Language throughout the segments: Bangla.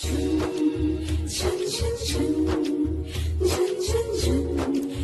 春春春春春春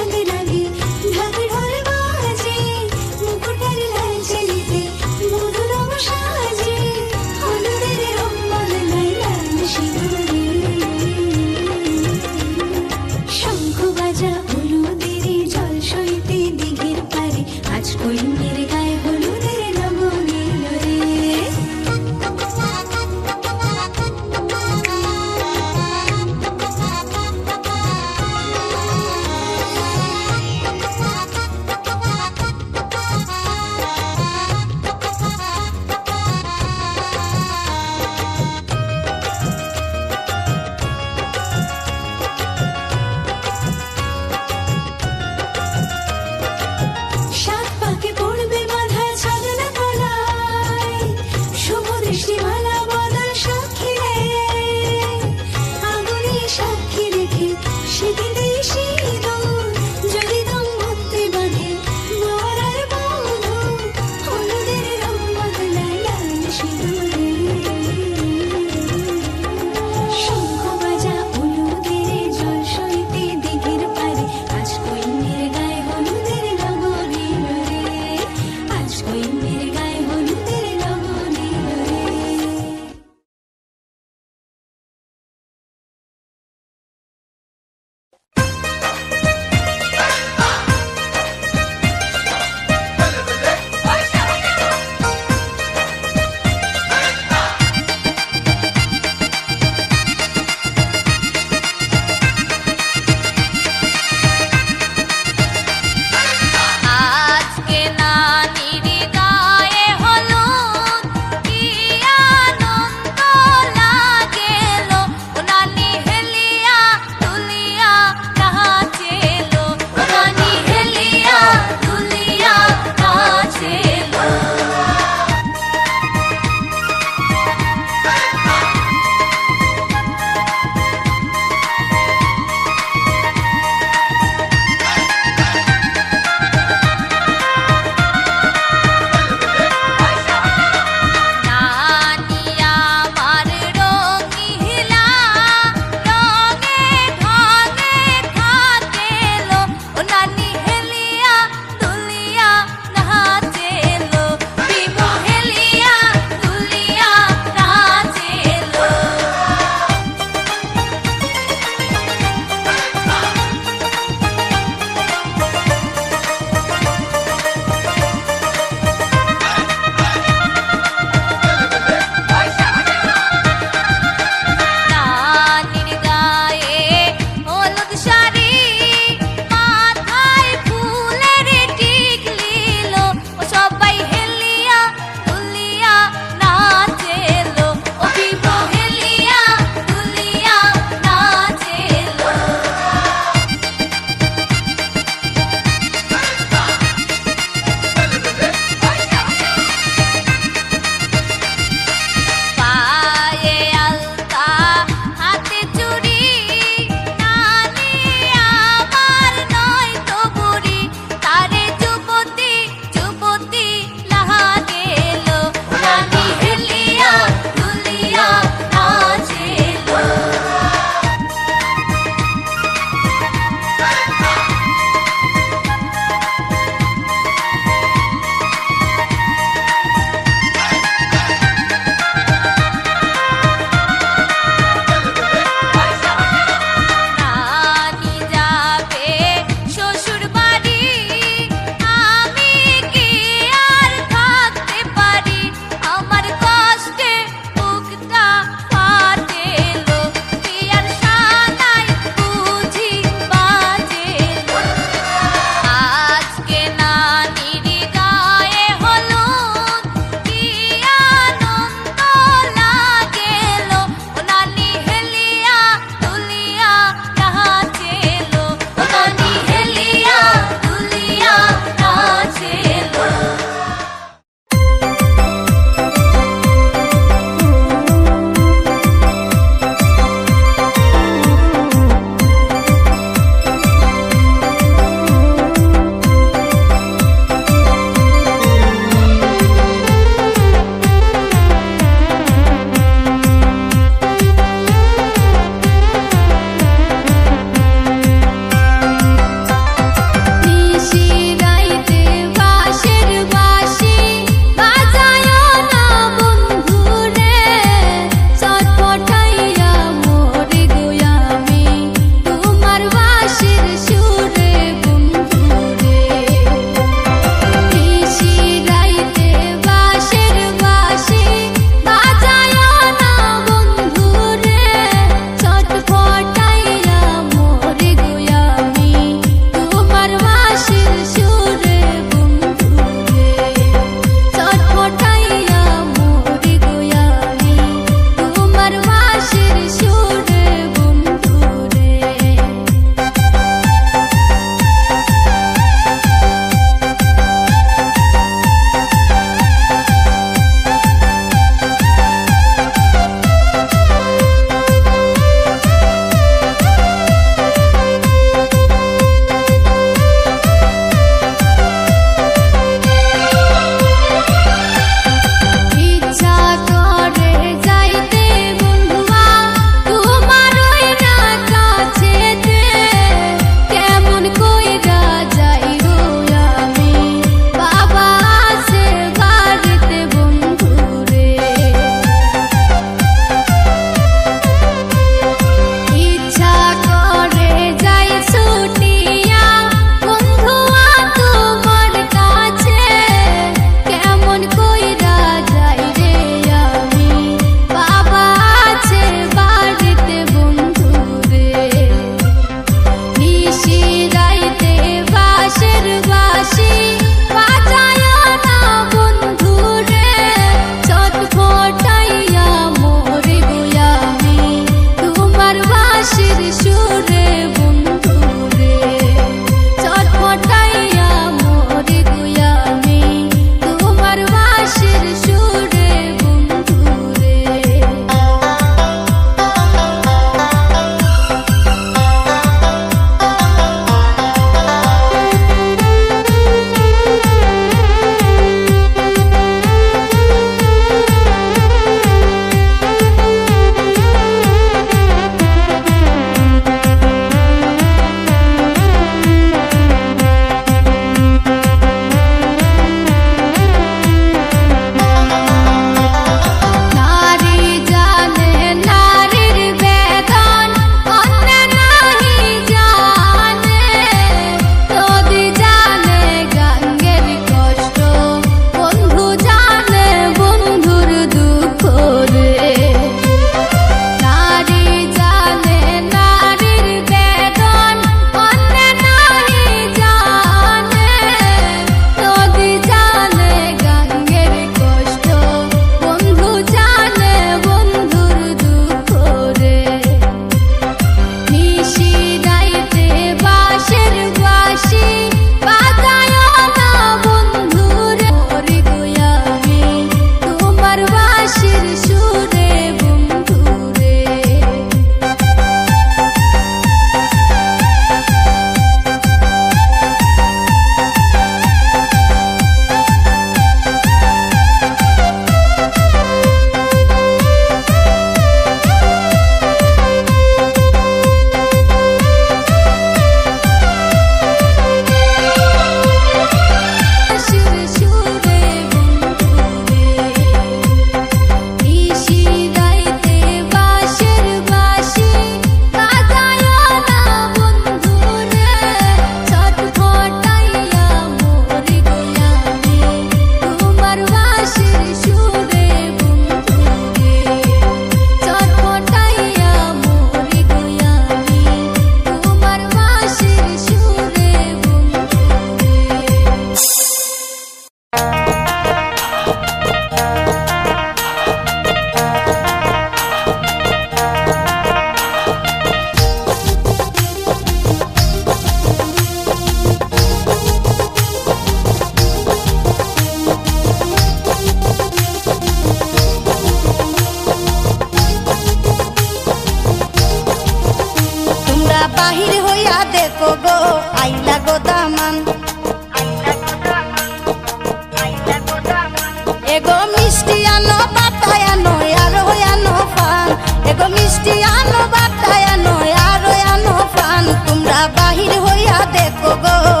গো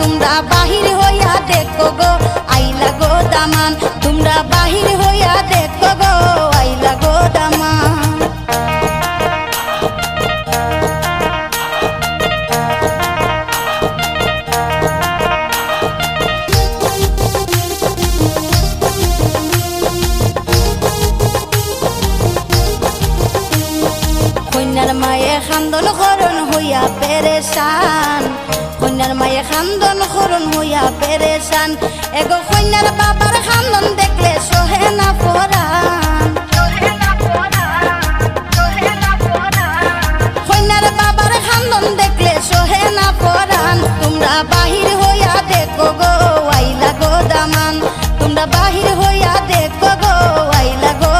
তোমরা বাহির হইয়া দেখো গো আইলা গো দামান। তোমরা বাহির হইয়া খান্দন করণ হইয়া পেরেশান। কন্যার মায়ে খান্দন করণ হইয়া পেরেশান। এগো কন্যার বাবার খান্দন দেখলে সহে না পরান কন্যার বাবার খান্দন দেখলে সহে না পরান তোমরা বাহির হইয়া দেখো গো, আইলা গো দামান। তোমরা বাহির হইয়া দেখো গো, আইলা গো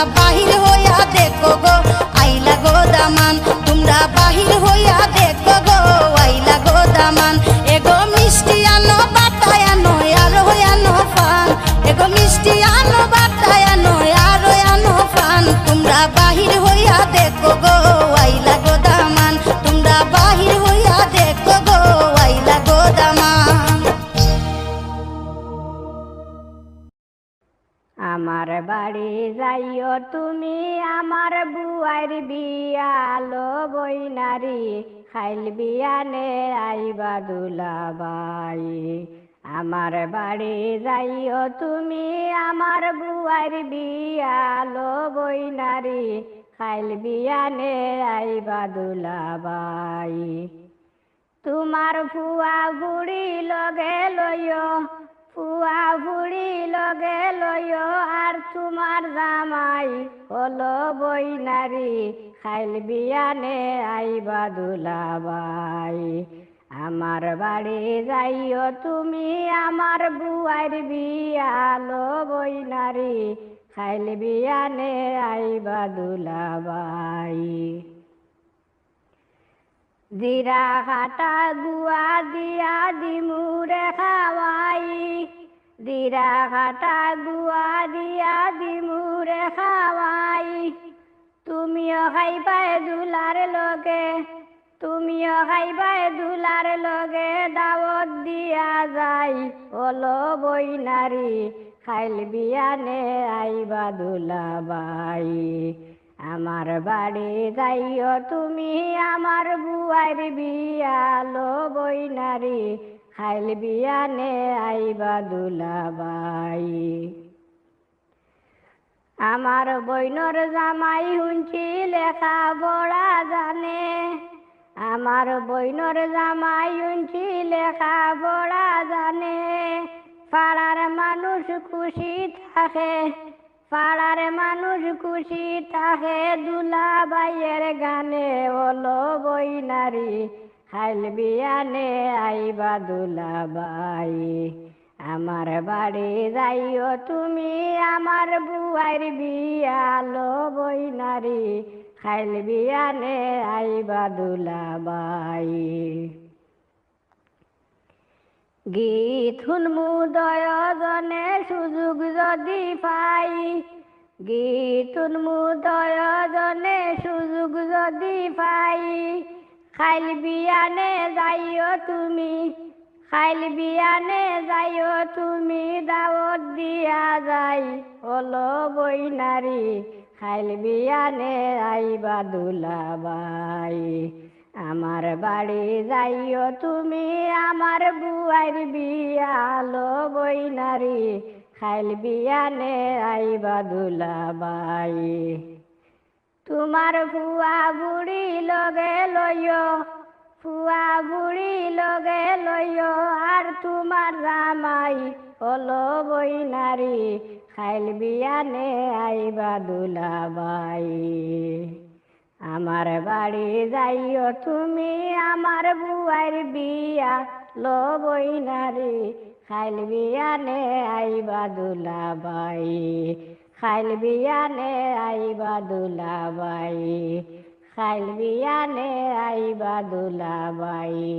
তোমরা বিয়ালো বইনারি খাইল বিয়ানে আইবা দুলাবাই। আমার বাড়ি যাইও তুমি আমার বুয়ার বিয়ালো বইনারি খাইল বিয়ানে আইবা দুলাবাই। তোমার ফুয়া বুড়ি লগে লইও, ফুয়া বুড়ি লগে লইও, আর তোমার জামাই হলো বইনারি খাইল বিয়ানে আইবা দুলাবাই। আমার বাড়ি যাইও তুমি আমার বুয়ার বিয়ালো বইনারি খাইল বিয়ানে আইবা দুলাবাই। জিরা খাটা গুয়া দিয়া দিমুরে খাওয়াই জিরা খাটা গুয়া দিয়া দিমুরে খাওয়াই তুমিও খাইবাই দুলার লগে, তুমিও খাইবাই দুলার লগে, দাওয়াত দিয়া যাই হলো বইনারি খাইল বিয়ানে আইবা দুলাবাই আমার বাড়ি যাইও তুমি আমার বুয়ার বিয়ালো বইনারি খাইল বিয়ানে আইবা দুলাবাই আমার বইনর জামাই হুঞ্চি লেখা বড়া জানে। আমার বইনর জামাই হুঞ্চি লেখা বড়া জানে। পাড়ার মানুষ খুশি থাকে, পাড়ার মানুষ খুশি থাকে। দুলা বাইয়ের গানে ওলো বইনারি খাইল বিয়ানে আইবা দুলা বাই আমার বাড়ি যাইও তুমি আমার বুয়ার বিয়ালো বইনারি খাইল বিয়ানে আইবা দুলাবাই। গীত শুনমু দয়জনে, সুযোগ যদি পাই। গীত উন্মুদয় দয়জনে, সুযোগ যদি পাই। খাইল বিয়ানে যাইও তুমি খাইল বিয়ানে যাইও, তুমি দাওয়াত দিয়া যাই। হলো বইনারি খাইল বিয়ানে আইবা দুলাবাই। আমার বাড়ি যাইও, তুমি আমার বুয়ার বিয়ালো বইনারি খাইল বিয়ানে আইবা দুলাবাই। তোমার ফুয়া বুড়ি লগে লইও ফুয়া বুড়ি লগে লইও, আর তোমার জামাই হলো বইনারি খাইল বিয়ানে আইবা দুলাবাই। আমার বাড়ি যাইও তুমি, আমার বুয়ার বিয়া লো বইনারি খাইল বিয়ানে আইবা দুলাবাই, খাইল বিয়ানে আইবা দুলাবাই। খাইল বিয়ানে আইবা দুলাবাই।